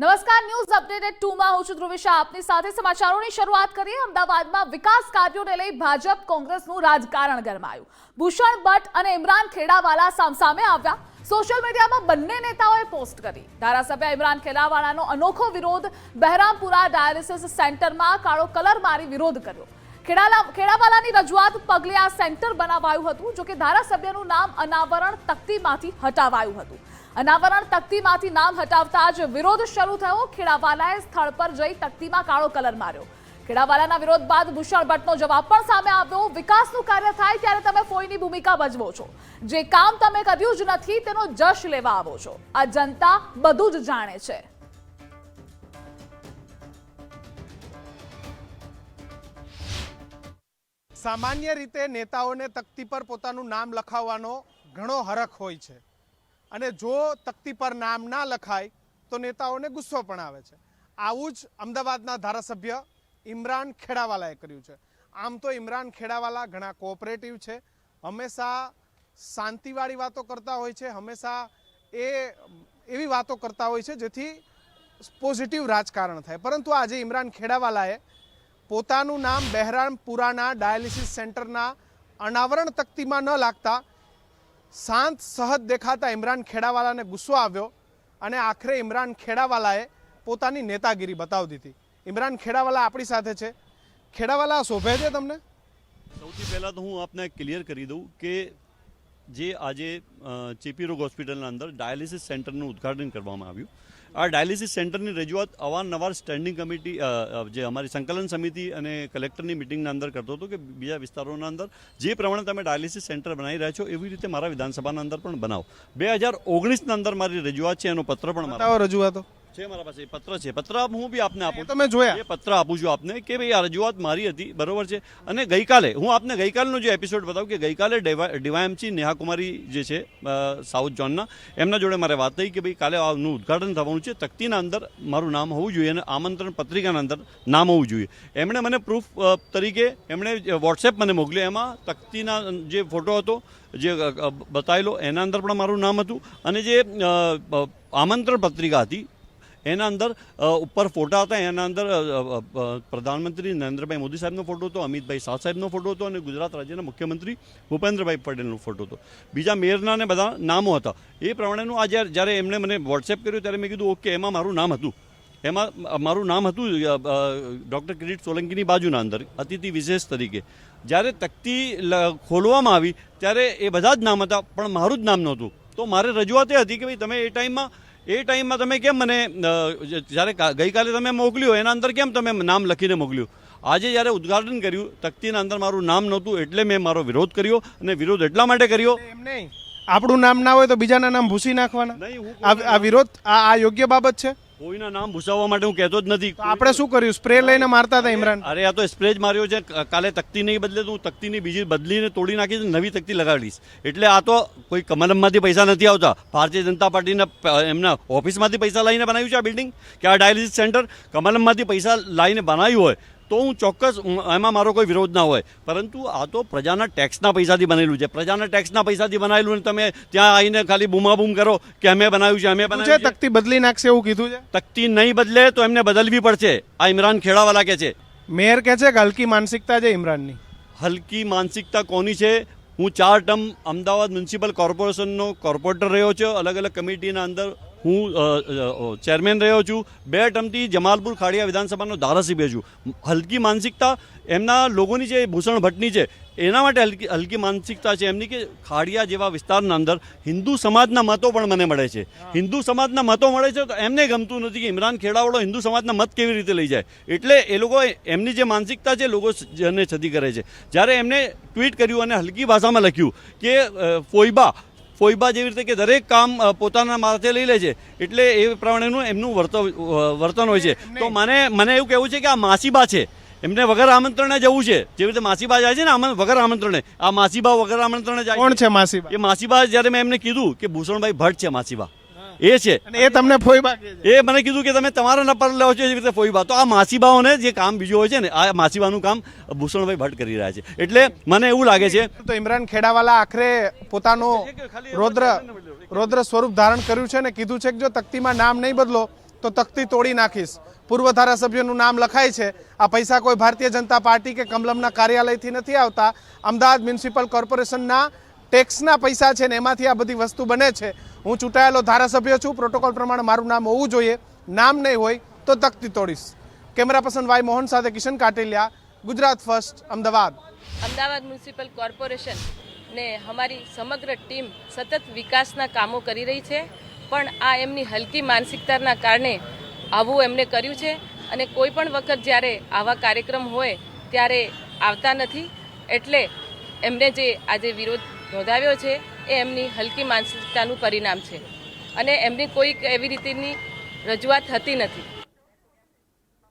નમસ્કાર, news updated ટુમાં હું છું ધ્રુવિશા. આપની સાથે સમાચારોની શરૂઆત કરીએ. અમદાવાદમાં વિકાસ કાર્યોને લઈ ભાજપ કોંગ્રેસનું રાજકારણ ગરમાયું. ભૂષણ ભટ્ટ અને ઇમરાન ખેડાવાલા સામસામે આવ્યા. સોશિયલ મીડિયામાં બંને નેતાઓએ પોસ્ટ કરી. ધારાસભ્ય ઇમરાન ખેડાવાલાનો અનોખો વિરોધ બહેરામપુરા ડાયાલિસિસ સેન્ટરમાં કાળો કલર મારી વિરોધ કર્યો. ખેડાવાલાની રજૂઆત પગલે આ સેન્ટર બનાવાયું હતું, જોકે ધારાસભ્યનું નામ અનાવરણ તકતીમાંથી હટાવાયું હતું. અનાવરણ તકતીમાંથી નામ હટાવતા જ વિરોધ શરૂ થયો. ખેડાવાલાએ સ્થળ પર જઈ તકતીમાં કાળો કલર માર્યો. ખેડાવાલાના વિરોધ બાદ ભૂષણ ભટ્ટનો જવાબ પણ સામે આવ્યો. વિકાસનું કાર્ય થાય ત્યારે તમે ફોઈની ભૂમિકા ભજવો છો. જે કામ તમે કર્યું જ નથી, તેનો જશ લેવા આવો છો. આ જનતા બધું જ જાણે છે. સામાન્ય રીતે નેતાઓને તકતી પર પોતાનું નામ લખાવવાનો ઘણો હરખ હોય છે. અને જો તકતી પર નામ ના લખાય, તો નેતાઓને ગુસ્સો પણ આવે છે. આવું જ અમદાવાદના ધારાસભ્ય ઇમરાન ખેડાવાલાએ કર્યું છે. આમ તો ઇમરાન ખેડાવાલા ઘણા કોઓપરેટિવ છે. હંમેશા શાંતિવાળી વાતો કરતા હોય છે, હંમેશા એ, એવી વાતો કરતા હોય છે, જેથી પોઝિટિવ રાજકારણ થાય. પરંતુ આજે ઇમરાન ખેડાવાલાએ પોતાનું નામ બહેરામપુરાના ડાયાલિસિસ સેન્ટરના અનાવરણ તકતીમાં ન લાગતા શાંત, સહજ દેખાતા ઇમરાન ખેડાવાલાને ગુસ્સો આવ્યો અને આખરે ઇમરાન ખેડાવાલાએ પોતાની નેતાગીરી બતાવી દીધી. ઇમરાન ખેડાવાલા આપણી સાથે છે. ખેડાવાલા, શોભે છે તમને? સૌથી પહેલાં તો હું આપને ક્લિયર કરી દઉં કે જે આજે ચેપી રોગ હોસ્પિટલના અંદર ડાયાલિસિસ સેન્ટરનું ઉદ્ઘાટન કરવામાં આવ્યું. આ ડાયાલિસિસ સેન્ટરની રજૂઆત અવારનવાર સ્ટેન્ડિંગ કમિટી જે અમારી સંકલન સમિતિ અને કલેક્ટરની મિટિંગના અંદર કરતો હતો કે બીજા વિસ્તારોના અંદર જે પ્રમાણે તમે ડાયાલિસિસ સેન્ટર બનાવી રહ્યા છો, એવી રીતે મારા વિધાનસભાના અંદર પણ બનાવો. બે હજાર ઓગણીસના અંદર મારી રજૂઆત છે, એનો પત્ર પણ રજૂઆતો. છે મારા પાસે? પત્ર છે. પત્ર હું બી આપને આપું તમે જોયા. એ પત્ર આપું છું આપને કે ભાઈ આ રજૂઆત મારી હતી બરોબર છે? અને ગઈકાલે હું આપને ગઈકાલનો જે એપિસોડ બતાવું કે ગઈકાલે ડીવાયએમસી નેહા કુમારી જે છે સાઉથ ઝોનના એમના જોડે મારે વાત થઈ કે ભાઈ કાલે આનું ઉદ્ઘાટન થવાનું છે. તકતીના અંદર મારું નામ હોવું જોઈએ અને આમંત્રણ પત્રિકાના અંદર નામ હોવું જોઈએ. એમણે મને પ્રૂફ તરીકે એમણે વોટ્સએપ મને મોકલ્યો. એમાં તકતીના જે ફોટો હતો જે બતાવેલો એના અંદર પણ મારું નામ હતું. અને જે આમંત્રણ પત્રિકા હતી એના અંદર ઉપર ફોટા હતા, એના અંદર પ્રધાનમંત્રી નરેન્દ્રભાઈ મોદી સાહેબનો ફોટો હતો, અમિતભાઈ શાહ સાહેબનો ફોટો હતો અને ગુજરાત રાજ્યના મુખ્યમંત્રી ભૂપેન્દ્રભાઈ પટેલનો ફોટો હતો. બીજા મેયરના ને બધા નામો હતા. એ પ્રમાણેનું આ જ્યારે જ્યારે એમણે મને વોટ્સએપ કર્યું ત્યારે મેં કીધું, ઓકે, એમાં મારું નામ હતું. એમાં મારું નામ હતું ડૉક્ટર કિરીટ સોલંકીની બાજુના અંદર, અતિથિ વિશેષ તરીકે. જ્યારે તકતી ખોલવામાં આવી, ત્યારે એ બધા જ નામ હતા, પણ મારું જ નામ નહોતું. તો મારે રજૂઆત એ હતી કે ભાઈ, તમે એ ટાઈમમાં એ ટાઈમમાં તમે કેમ મને જ્યારે ગઈકાલે તમે મોકલ્યું એના અંદર કેમ તમે નામ લખીને મોકલ્યું? આજે જ્યારે ઉદ્ઘાટન કર્યું તકતીના અંદર મારું નામ નહોતું એટલે મેં મારો વિરોધ કર્યો અને વિરોધ એટલા માટે કર્યો. એમ નહીં. આપણું નામ ના હોય તો બીજાના નામ ભૂસી નાખવાના. આ વિરોધ આ યોગ્ય બાબત છે? કોઈના નામ ભૂસાવવા માટે હું કહેતો જ નથી. આપણે શું કર્યું? સ્પ્રે લઈને મારતા હતા ઇમરાન. અરે આ તો સ્પ્રે જ માર્યો છે. કાલે તકતી નહીં બદલે તો હું તકતીની બીજી બદલીને તોડી નાખીશ નવી તકતી લગાડીશ એટલે આ તો કોઈ કમલમમાંથી પૈસા નથી આવતા. ભારતીય જનતા પાર્ટીના એમના ઓફિસમાંથી પૈસા લઈને બનાવ્યું છે આ બિલ્ડિંગ? કે આ ડાયાલિસિસ સેન્ટર કમલમમાંથી પૈસા લાવીને બનાવ્યું હોય? તો હું ચોક્કસ એમાં મારો કોઈ વિરોધ ના હોય. પરંતુ આ તો પ્રજાના ટેક્સના પૈસાથી બનેલું છે. પ્રજાના ટેક્સના પૈસાથી બનાવેલું અને તમે ત્યાં આવીને ખાલી બૂમાબૂમ કરો કે અમે બનાવ્યું છે અમે બનાવ્યું છે. તકતી બદલી નાખશે એવું કીધું છે? તકતી નહીં બદલે તો એમને બદલવી પડશે. આ ઇમરાન ખેડાવાલા કે છે. મેયર કે છે કે હલકી માનસિકતા છે ઇમરાનની? હલકી માનસિકતા કોની છે? હું ચાર ટર્મ અમદાવાદ મ્યુનિસિપલ કોર્પોરેશનનો કોર્પોરેટર રહ્યો છું. અલગ અલગ કમિટીના અંદર હું ચેરમેન રહ્યો છું. બે ટર્મથી જમાલપુર ખાડિયા વિધાનસભાનો ધારાસભ્ય છું. હલકી માનસિકતા એમના લોકોની જે ભૂષણ ભટ્ટની છે એના માટે હલકી હલકી માનસિકતા છે એમની કે ખાડિયા જેવા વિસ્તારના અંદર હિન્દુ સમાજના મતો પણ મને મળે છે. હિન્દુ સમાજના મતો મળે છે તો એમને ગમતું નથી કે ઇમરાન ખેડાવાળો હિન્દુ સમાજના મત કેવી રીતે લઈ જાય. એટલે એ લોકો એમની જે માનસિકતા છે લોકો જેને છતી કરે છે. જ્યારે એમને ટ્વીટ કર્યું અને હલકી ભાષામાં લખ્યું કે ફોઈબા ફોઈબા જેવી રીતે કે દરેક કામ પોતાના માથે લઈ લે છે એટલે એ પ્રમાણેનું એમનું વર્ત વર્તન હોય છે. તો મને મને એવું કહેવું છે કે આ માસીબા છે. એમને વગર આમંત્રણે જવું છે. જેવી રીતે માસીબા જાય છે ને વગર આમંત્રણે. આ માસીબા વગર આમંત્રણે જાય કોણ છે. છે માસીબા? એ માસીબા જ્યારે મેં એમને કીધું કે ભૂષણભાઈ ભટ્ટ છે માસીબા. એ છે. અને એ તમને ફોઈબા એ મને કીધું કે તમે તમારા નંબર લેવો છો એવી રીતે ફોઈબા તો આ માસીબાઓને જે કામ બીજું હોય છે ને આ માસીબાનું કામ ભૂષણભાઈ ભટ્ટ કરી રહ્યા છે. એટલે મને એવું લાગે છે તો ઇમરાન ખેડાવાલા આખરે પોતાનો રૌદ્ર રૌદ્ર સ્વરૂપ ધારણ કર્યું છે ને કીધું છે કે જો તકતીમાં નામ નહીં બદલો તો તકતી તોડી નાખીશ. પૂર્વ ધારાસભ્યનું નામ લખાય છે. આ પૈસા કોઈ ભારતીય જનતા પાર્ટી કે કમલમના કાર્યાલયથી નથી આવતા. અમદાવાદ મ્યુનિસિપલ કોર્પોરેશનના ટેક્સના પૈસા છે ને એમાંથી આ બધી વસ્તુ બને છે. હું ચૂંટાયેલો ધારાસભ્ય છું. પ્રોટોકોલ પ્રમાણે મારું નામ હોવું જોઈએ. નામ નહીં હોય તો તકતી તોડીશ. કેમેરા પર્સન વાય મોહન સાથે Kishan Kateliya, Gujarat first, Ahmedabad. Ahmedabad municipal corporation ને અમારી સમગ્ર ટીમ સતત વિકાસના કામો કરી રહી છે. પણ આ એમની હલકી માનસિકતાના કારણે આવું એમને કર્યું છે અને કોઈ પણ વખત જ્યારે આવા કાર્યક્રમ હોય ત્યારે આવતા નથી. એટલે એમને જે આજે વિરોધ નોંધાવ્યો છે એ એમની હલકી માનસિકતાનું પરિણામ છે. અને એમની કોઈ એવી રીતની રજૂઆત થતી નથી.